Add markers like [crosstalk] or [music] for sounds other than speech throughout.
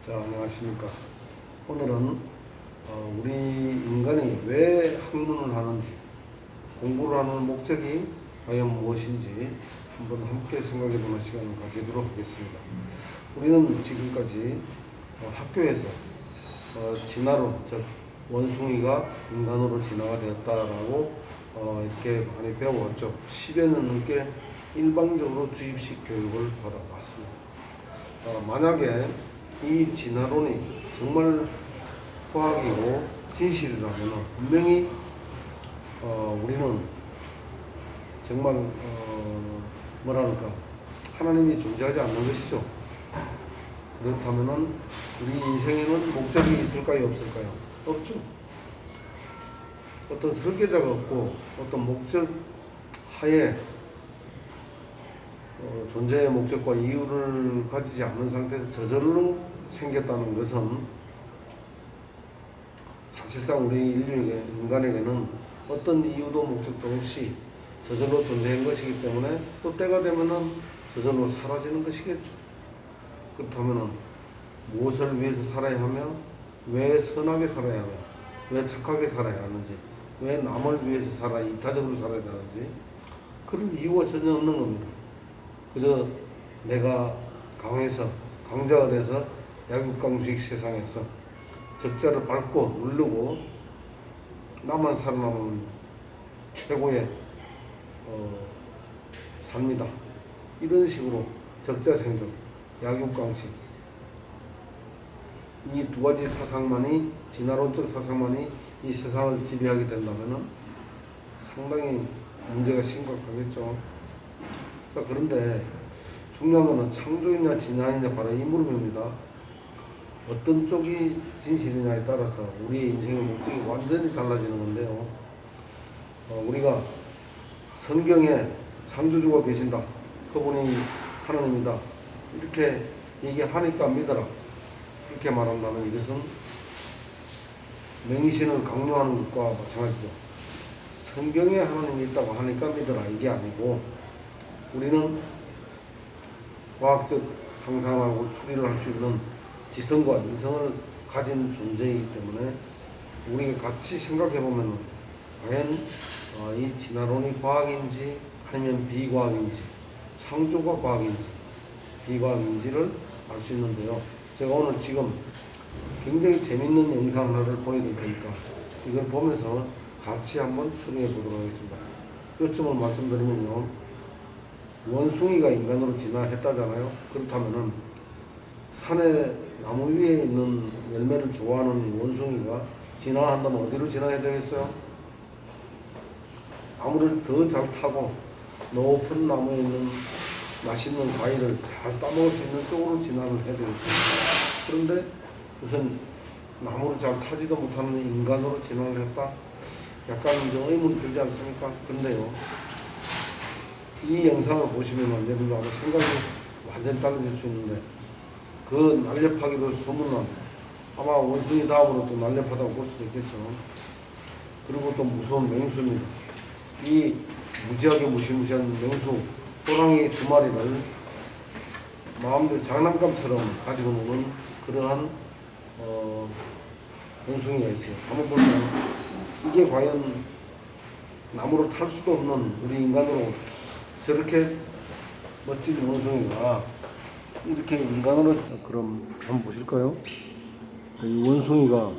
자, 안녕하십니까. 오늘은 어, 우리 인간이 왜 학문을 하는지, 공부를 하는 목적이 과연 무엇인지 한번 함께 생각해 보는 시간을 가지도록 하겠습니다. 우리는 지금까지 어, 학교에서 어, 진화론, 즉 원숭이가 인간으로 진화가 되었다라고 어, 이렇게 많이 배워왔죠. 10여 년 넘게 일방적으로 주입식 교육을 받아왔습니다. 어, 만약에 이 진화론이 정말 과학이고 진실이라면 분명히 어, 우리는 정말 어, 뭐랄까 하나님이 존재하지 않는 것이죠. 그렇다면은 우리 인생에는 목적이 있을까요, 없을까요? 없죠. 어떤 설계자가 없고 어떤 목적 하에 어, 존재의 목적과 이유를 가지지 않는 상태에서 저절로 생겼다는 것은 사실상 우리 인류에게 인간에게는 어떤 이유도 목적도 없이 저절로 존재한 것이기 때문에 또 때가 되면은 저절로 사라지는 것이겠죠. 그렇다면은 무엇을 위해서 살아야 하며 왜 선하게 살아야 하며 왜 착하게 살아야 하는지 왜 남을 위해서 살아 이타적으로 살아야 되는지 그런 이유가 전혀 없는 겁니다. 그저 내가 강해서 강자가 돼서 약육강주식 세상에서 적자를 밟고 누르고 나만 살아남은 최고의 어, 삽니다. 이런 식으로 적자 생존, 약육강식 이 두 가지 사상만이 진화론적 사상만이 이 세상을 지배하게 된다면은 상당히 문제가 심각하겠죠. 자, 그런데 중요한 것은 창조이냐 진화이냐 바로 이 무릎입니다. 어떤 쪽이 진실이냐에 따라서 우리의 인생의 목적이 완전히 달라지는 건데요. 어, 우리가 성경에 창조주가 계신다. 그분이 하나님이다. 이렇게 얘기하니까 믿어라. 이렇게 말한다면 이것은 맹신을 강요하는 것과 마찬가지죠. 성경에 하나님이 있다고 하니까 믿어라. 이게 아니고 우리는 과학적 상상하고 추리를 할 수 있는 지성과 이성을 가진 존재이기 때문에 우리가 같이 생각해 보면 과연 어, 이 진화론이 과학인지 아니면 비과학인지 창조가 과학인지 비과학인지를 알 수 있는데요. 제가 오늘 지금 굉장히 재밌는 영상 하나를 보여드릴 테니까 이걸 보면서 같이 한번 추리해 보도록 하겠습니다. 요점을 말씀드리면요. 원숭이가 인간으로 진화했다잖아요. 그렇다면은 산에 나무 위에 있는 열매를 좋아하는 원숭이가 진화한다면 어디로 진화해야 되겠어요? 나무를 더 잘 타고 높은 나무에 있는 맛있는 과일을 잘 따먹을 수 있는 쪽으로 진화를 해야 되겠죠. 그런데 우선 나무를 잘 타지도 못하는 인간으로 진화를 했다? 약간 좀 의문 들지 않습니까? 근데요. 이 영상을 보시면 여러분도 아마 생각이 완전 달라질 수 있는데 그 날렵하기도 소문난 아마 원숭이 다음으로 또 날렵하다고 볼 수도 있겠죠. 그리고 또 무서운 맹수입니다. 이 무지하게 무시무시한 맹수 호랑이 두 마리를 마음대로 장난감처럼 가지고 노는 그러한 어, 원숭이가 있어요. 한번 볼까요? 이게 과연 나무로 탈 수도 없는 우리 인간으로 저렇게 멋진 원숭이가 이렇게 인간으로 그럼 한번 보실까요? 이 원숭이가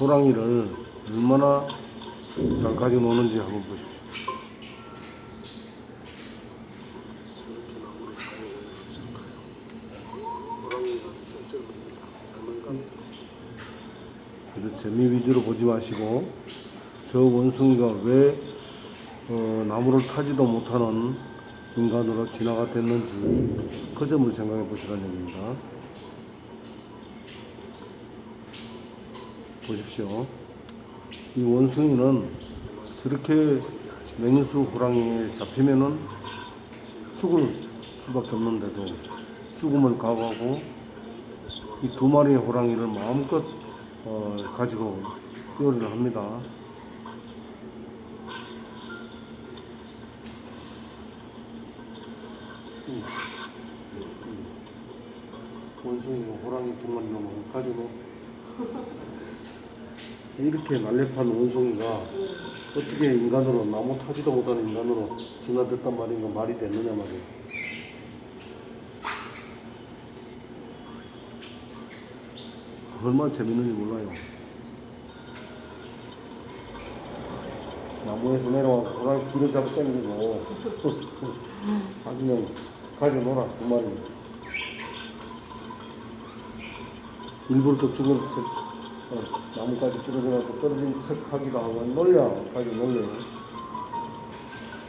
호랑이를 얼마나 잘 가지고 노는지 한번 보십시오. 그래서 재미 위주로 보지 마시고 저 원숭이가 왜 어, 나무를 타지도 못하는 인간으로 진화가 됐는지 그 점을 생각해 보시라는 얘기입니다. 보십시오. 이 원숭이는 저렇게 맹수 호랑이에 잡히면은 죽을 수밖에 없는데도 죽음을 각오하고 이 두 마리의 호랑이를 마음껏 어, 가지고 요리를 합니다. 원숭이가 호랑이 두 마리 넘어 가지고 [laughs] 이렇게 날렵한 원숭이가 어떻게 인간으로 나무 타지도 못하는 인간으로 진화됐단 말인가 말이 되느냐 말이야. 얼마나 재밌는지 몰라요. 나무에서 내려와 호랑이 길을 잡고 당기고 아주 그냥 가져놓으라 두 마리. 일부러 또 죽은 척, 어, 나무까지 부러져갖고 떨어진 척 하기도 하고 놀려 가지고 놀려.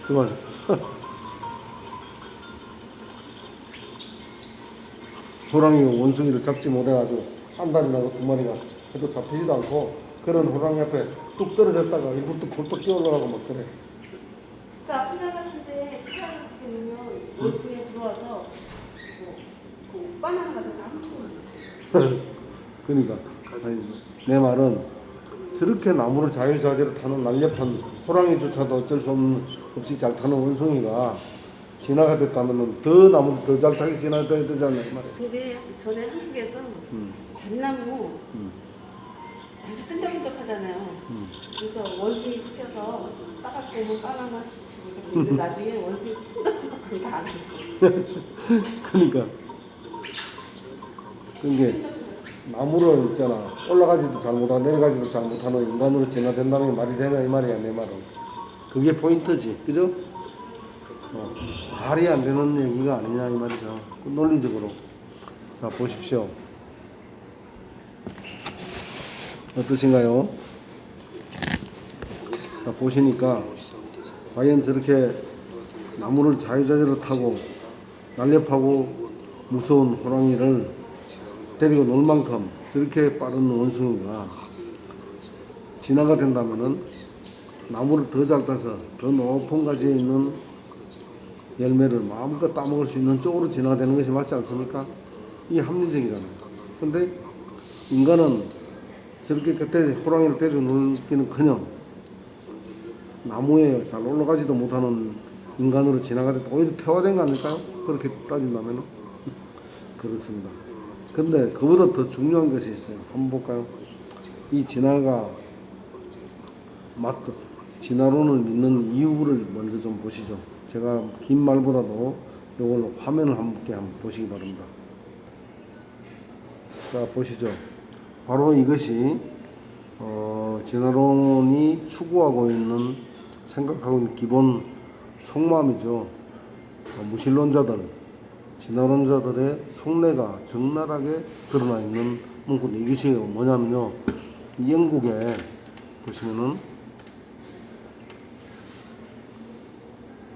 그만. [laughs] 호랑이가 원숭이를 잡지 못해가지고 한 달이 나고 두 마리가 해도 잡히지도 않고 그런 호랑이 앞에 뚝 떨어졌다가 일부러 또 골떡 뛰어 올라가고 막 그래. 그 아프리카 같은데 때문에 원숭이에 들어와서 뭐, 그 바나나 같은 거 훔쳐 [laughs] 그러니까 아니, 내 말은 저렇게 나무를 자유자재로 타는 날렵한 호랑이조차도 어쩔 수 없는 없이 잘 타는 원숭이가 진화가 됐다면 더잘 타게 되잖아요. 이 말이야. 근데 전에 한국에서 음. 잣나무 음. 다시 끈적끈적 하잖아요. 그래서 원숭이 시켜서 따갑게 뭐 바나나 시키고 근데 [laughs] 나중에 원숭이 [laughs] 끈적끈적한 게안 돼. 그러니까 그게 나무를 있잖아. 올라가지도 잘 못하고 내려가지도 잘 못하는 인간으로 진화된다는 게 말이 되냐 이 말이야 내 말은. 그게 포인트지. 그죠? 어, 말이 안 되는 얘기가 아니냐 이 말이죠. 그 논리적으로. 자 보십시오. 어떠신가요? 자 보시니까 과연 저렇게 나무를 자유자재로 타고 날렵하고 무서운 호랑이를 데리고 놀 만큼 저렇게 빠른 원숭이가 진화가 된다면은 나무를 더 잘 따서 더 높은 가지에 있는 열매를 마음껏 따먹을 수 있는 쪽으로 진화되는 것이 맞지 않습니까? 이게 합리적이잖아요. 근데 인간은 저렇게 그때 호랑이를 데리고 놀기는 커녕 나무에 잘 올라가지도 못하는 인간으로 됐다. 오히려 퇴화된 거 아닐까요? 그렇게 따진다면 [laughs] 그렇습니다. 근데 그보다 더 중요한 것이 있어요. 한번 볼까요? 이 진화가 맞고 진화론을 믿는 이유를 먼저 좀 보시죠. 제가 긴 말보다도 이걸 화면을 함께 한번 보시기 바랍니다. 자 보시죠. 바로 이것이 어, 진화론이 추구하고 있는 생각하고 있는 기본 속마음이죠. 어, 무신론자들, 진화론자들의 속내가 적나라하게 드러나 있는 문구인데 이것이 뭐냐면요. 이 영국에 보시면은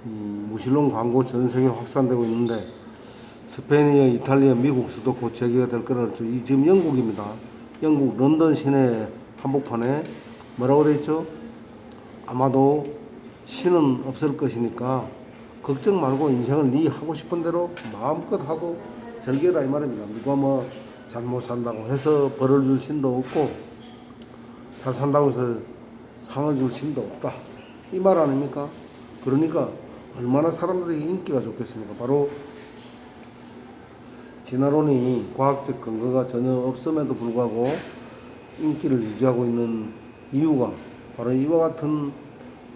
이 무신론 광고 전 세계에 확산되고 있는데 스페인이나 이탈리아, 미국 수도권 재개가 될. 이 지금 영국입니다. 영국 런던 시내 한복판에 뭐라고 되어 있죠? 아마도 신은 없을 것이니까 걱정 말고 인생을 네 하고 싶은 대로 마음껏 하고 즐겨라 이 말입니다. 누가 뭐 잘못 산다고 해서 벌을 줄 신도 없고 잘 산다고 해서 상을 줄 신도 없다. 이 말 아닙니까? 그러니까 얼마나 사람들에게 인기가 좋겠습니까? 바로 진화론이 과학적 근거가 전혀 없음에도 불구하고 인기를 유지하고 있는 이유가 바로 이와 같은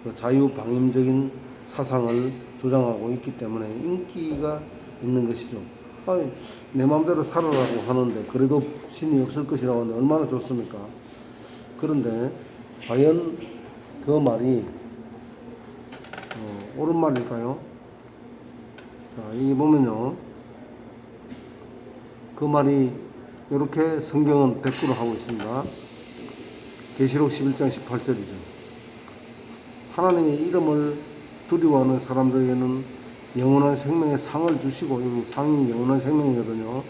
그 자유방임적인 사상을 주장하고 있기 때문에 인기가 있는 것이죠. 아니, 내 마음대로 살아라고 하는데 그래도 신이 없을 것이라고 하는데 얼마나 좋습니까? 그런데 과연 그 말이 어, 옳은 말일까요? 자, 이 보면요. 그 말이 이렇게 성경은 댓글을 하고 있습니다. 계시록 11장 18절이죠. 하나님의 이름을 두려워하는 사람들에게는 영원한 생명의 상을 주시고 이미 상이 영원한 생명이거든요.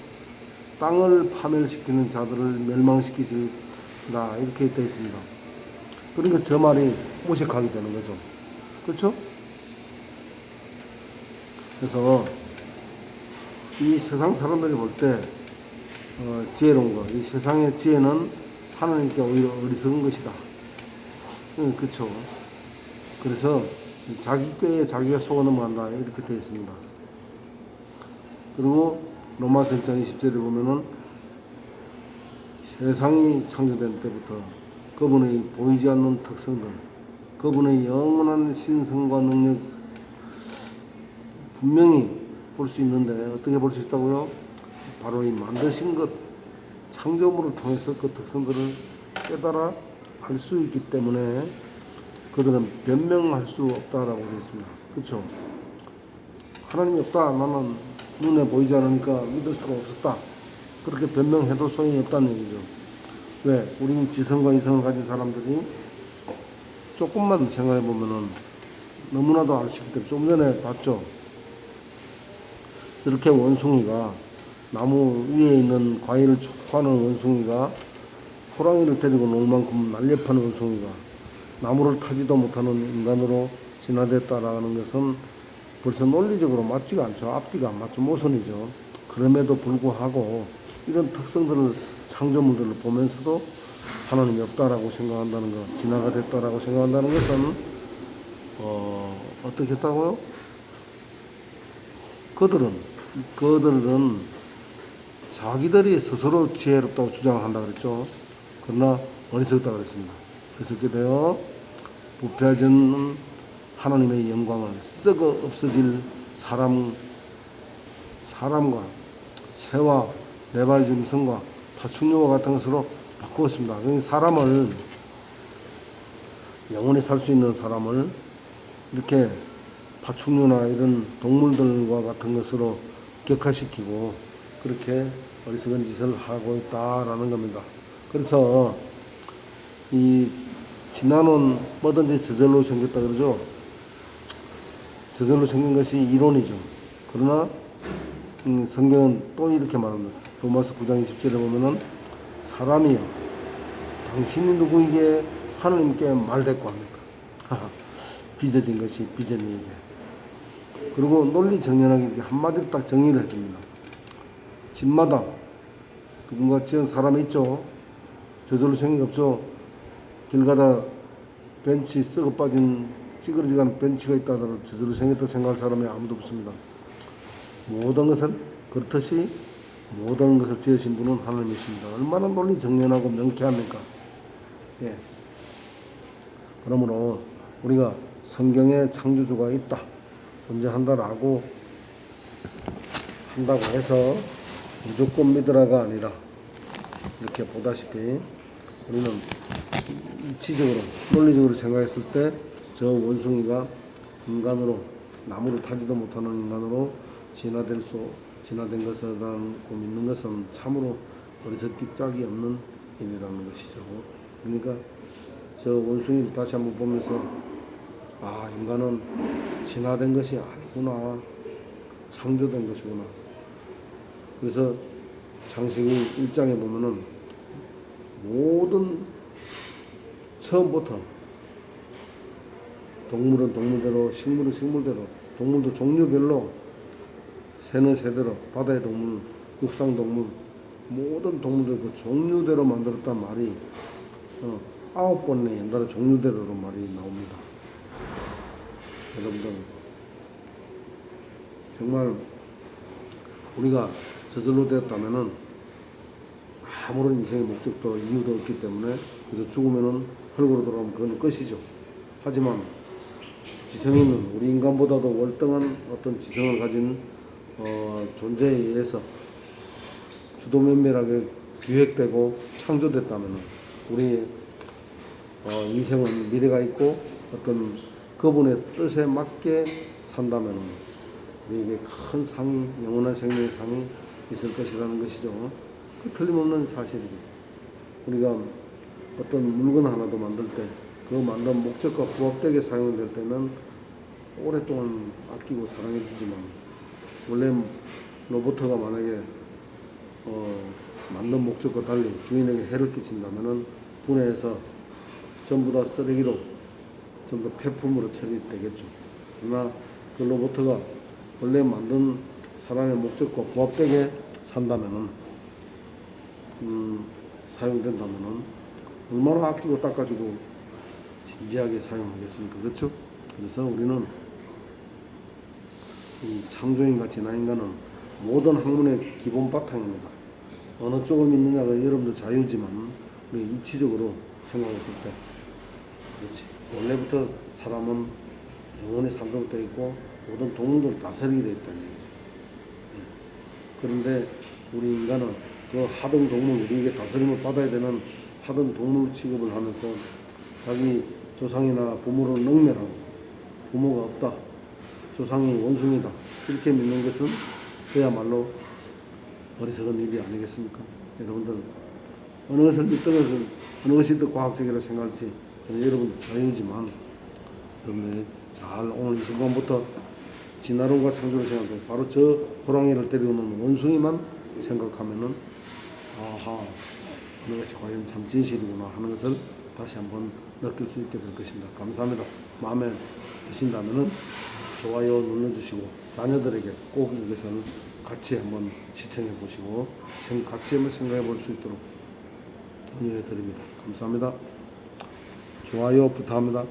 땅을 파멸시키는 자들을 멸망시키시다 이렇게 되어 있습니다. 그러니까 저 말이 무식하게 되는 거죠. 그렇죠? 그래서 이 세상 사람들이 볼때 어, 지혜로운 거, 이 세상의 지혜는 하나님께 오히려 어리석은 것이다. 응, 그렇죠. 그래서 자기 꾀에 자기가 속아 넘어간다 이렇게 되어 있습니다. 그리고 로마서 장 20절에 보면은 세상이 창조된 때부터 그분의 보이지 않는 특성들, 그분의 영원한 신성과 능력 분명히 볼 수 있는데 어떻게 볼 수 있다고요? 바로 이 만드신 것, 창조물을 통해서 그 특성들을 깨달아 알 수 있기 때문에 그들은 변명할 수 없다라고 되어 있습니다. 그렇죠? 하나님이 없다. 나는 눈에 보이지 않으니까 믿을 수가 없었다. 그렇게 변명해도 소용이 없다는 얘기죠. 왜? 우리 지성과 이성을 가진 사람들이 조금만 생각해 보면은 너무나도 있기 때문에 좀 전에 봤죠. 이렇게 원숭이가 나무 위에 있는 과일을 좋아하는 원숭이가 호랑이를 데리고 놀 만큼 날렵한 원숭이가 나무를 타지도 못하는 인간으로 진화됐다라는 것은 벌써 논리적으로 맞지가 않죠. 앞뒤가 안 맞죠. 모순이죠. 그럼에도 불구하고 이런 특성들을 창조물들을 보면서도 하나님이 없다라고 생각한다는 것, 진화가 됐다라고 생각한다는 것은 어, 어떻게 했다고요? 그들은 그들은 자기들이 스스로 지혜롭다고 주장한다 그랬죠. 그러나 어리석다 그랬습니다. 이렇게 되어 부패하지는 하나님의 영광을 썩어 없어질 사람 사람과 새와 네발 짐승과 파충류와 같은 것으로 바꾸었습니다. 사람을 영원히 살 수 있는 사람을 이렇게 파충류나 이런 동물들과 같은 것으로 격화시키고 그렇게 어리석은 짓을 하고 있다라는 겁니다. 그래서 이 지난은 뭐든지 저절로 생겼다 그러죠. 저절로 생긴 것이 이론이죠. 그러나 음, 성경은 또 이렇게 말합니다. 로마서 9장 20절에 보면은 사람이요 당신이 누구에게 하나님께 말대꾸 합니까? [laughs] 빚어진 것이 빚어니에게 그리고 논리 정연하게 한마디로 딱 정의를 해줍니다. 집마다 누군가 지은 사람이 있죠. 저절로 생긴 게 없죠. 길 가다 벤치 썩어 빠진 찌그러지간 벤치가 있다 하더라도 저절로 생겼다 생각할 사람이 아무도 없습니다. 모든 것은 그렇듯이 모든 것을 지으신 분은 하나님이십니다. 얼마나 논리 정연하고 명쾌합니까? 예. 그러므로 우리가 성경에 창조주가 있다, 존재한다라고 한다고 해서 무조건 믿으라가 아니라 이렇게 보다시피 우리는 이치적으로 논리적으로 생각했을 때 저 원숭이가 인간으로 나무를 타지도 못하는 인간으로 진화될 수 진화된 것이라고 믿는 것은 참으로 어리석기 짝이 없는 일이라는 것이죠. 그러니까 저 원숭이를 다시 한번 보면서 아 인간은 진화된 것이 아니구나 창조된 것이구나. 그래서 창세기 1장에 보면은 모든 처음부터 동물은 동물대로 식물은 식물대로 동물도 종류별로 새는 새대로 바다의 동물 육상 동물 모든 동물들 그 종류대로 만들었단 말이 어, 아홉 번의 연달아 종류대로로 말이 나옵니다. 여러분들 정말 우리가 저절로 되었다면은 아무런 인생의 목적도 이유도 없기 때문에 그래서 죽으면은 흙으로 돌아오면 그건 끝이죠. 하지만 지성이 있는 우리 인간보다도 월등한 어떤 지성을 가진 어, 존재에 의해서 주도면밀하게 기획되고 창조됐다면 우리 어, 인생은 미래가 있고 어떤 그분의 뜻에 맞게 산다면 우리에게 큰 상이 영원한 생명의 상이 있을 것이라는 것이죠. 그 틀림없는 사실이죠. 우리가 어떤 물건 하나도 만들 때 그 만든 목적과 부합되게 사용될 때는 오랫동안 아끼고 사랑해 주지만 원래 로봇가 만약에 어, 만든 목적과 달리 주인에게 해를 끼친다면은 분해해서 전부 다 쓰레기로 전부 폐품으로 처리되겠죠. 그러나 그 로봇가 원래 만든 사람의 목적과 부합되게 산다면은 음, 사용된다면은 얼마나 아끼고 닦아주고 진지하게 사용하겠습니까? 그렇죠? 그래서 우리는 이 창조인과 진화인과는 모든 학문의 기본 바탕입니다. 어느 쪽을 믿느냐가 여러분들 자유지만 우리 이치적으로 생각했을 때 그렇지 원래부터 사람은 영원히 살도록 되어 있고 모든 동물들 다스리게 되어 있다는 얘기죠. 예. 그런데 우리 인간은 그 하등 동물 우리에게 다스림을 받아야 되는 하등 동물 취급을 하면서 자기 조상이나 부모를 능멸하고 부모가 없다 조상이 원숭이다 이렇게 믿는 것은 그야말로 어리석은 일이 아니겠습니까? 여러분들 어느 것을 믿든 것은 어느 것이 더 과학적이라 생각할지 여러분 자유지만 여러분들이 잘 오늘 이 순간부터 진화론과 창조를 생각하고 바로 저 호랑이를 데려오는 원숭이만 생각하면은 아하 어느 것이 과연 참 진실이구나 하는 것을 다시 한번 느낄 수 있게 될 것입니다. 감사합니다. 마음에 드신다면은 좋아요 눌러주시고 자녀들에게 꼭 이것을 같이 한번 시청해 보시고 생- 같이 한번 생각해 볼 수 있도록 권유해 드립니다. 감사합니다. 좋아요 부탁합니다.